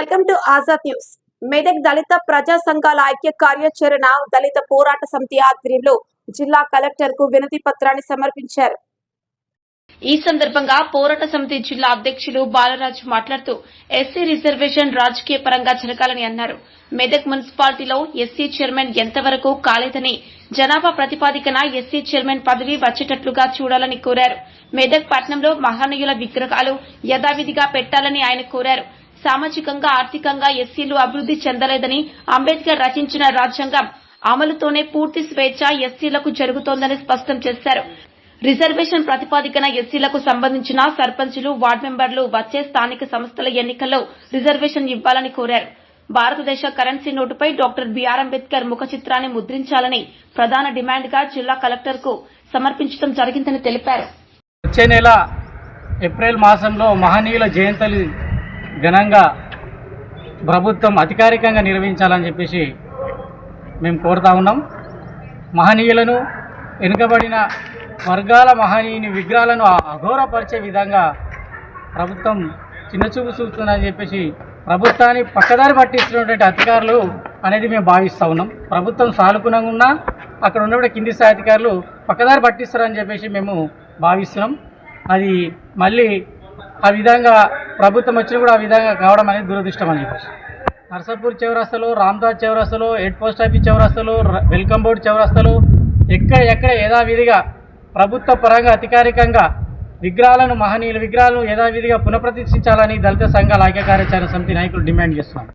Welcome to Azad news. Medak దళిత ప్రజా సంఘాల ఐక్య కార్యాచరణ దళిత పోరాట సమితి ఆధ్వర్యంలో జిల్లా కలెక్టర్కు వినతి పత్రాన్ని సమర్పించారు. ఈ సందర్భంగా పోరాట సమితి జిల్లా అధ్యక్షులు బాలరాజు మాట్లాడుతూ ఎస్సీ రిజర్వేషన్ రాజకీయ పరంగా జరగాలని అన్నారు. మెదక్ మున్సిపాలిటీలో ఎస్సీ చైర్మన్ ఎంతవరకు కాలేదని జనాభా ప్రతిపాదికన ఎస్సీ చైర్మన్ పదవి వచ్చేటట్లుగా చూడాలని కోరారు. మెదక్ పట్టణంలో మహానీయుల విగ్రహాలు యథావిధిగా పెట్టాలని ఆయన కోరారు. సామాజికంగా ఆర్థికంగా ఎస్సీలు అభివృద్ది చెందలేదని అంబేద్కర్ రచించిన రాజ్యాంగం అమలుతోనే పూర్తి స్వేచ్ఛ ఎస్సీలకు జరుగుతోందని స్పష్టం చేశారు. రిజర్వేషన్ ప్రతిపాదికన ఎస్సీలకు సంబంధించిన సర్పంచులు వార్డు మెంబర్లు వచ్చే స్థానిక సంస్థల ఎన్నికల్లో రిజర్వేషన్ ఇవ్వాలని కోరారు. భారతదేశ కరెన్సీ నోటుపై డాక్టర్ బిఆర్ అంబేద్కర్ ముఖ చిత్రాన్ని ముద్రించాలని ప్రధాన డిమాండ్గా జిల్లా కలెక్టర్కు సమర్పించడం జరిగిందని తెలిపారు. వచ్చే నెల ఏప్రిల్ మాసంలో మహనీయుల జయంతులు ఘనంగా ప్రభుత్వం అధికారికంగా నిర్వహించాలని చెప్పేసి మేము కోరుతా ఉన్నాం. మహనీయులను వెనుకబడిన వర్గాల మహనీయుని విగ్రహాలను అఘోరపరిచే విధంగా ప్రభుత్వం చిన్నచూపు చూస్తుందని చెప్పేసి ప్రభుత్వాన్ని పక్కదారి పట్టిస్తున్నటువంటి అధికారులు అనేది మేము భావిస్తూ ఉన్నాం. ప్రభుత్వం సానుకూలంగా ఉన్నా అక్కడ ఉన్నటువంటి కింది స్థాయి అధికారులు పక్కదారి పట్టిస్తారని చెప్పేసి మేము భావిస్తున్నాం. అది మళ్ళీ ఆ విధంగా ప్రభుత్వం వచ్చినా కూడా ఆ విధంగా కావడం అనేది దురదృష్టం అని చెప్పేసి నర్సాపూర్ చౌరస్తలో రామ్దాస్ చౌరస్తలో హెడ్ పోస్ట్ ఆఫీస్ చౌరస్తలో వెల్కమ్ బోర్డు చౌరస్తలో ఎక్కడ ఎక్కడ యథావిధిగా ప్రభుత్వ పరంగా అధికారికంగా విగ్రహాలను మహనీయుల విగ్రహాలను యథావిధిగా పునఃప్రతిష్ఠించాలని దళిత సంఘాల ఐక్య కార్యాచరణ సమితి నాయకులు డిమాండ్ చేస్తున్నారు.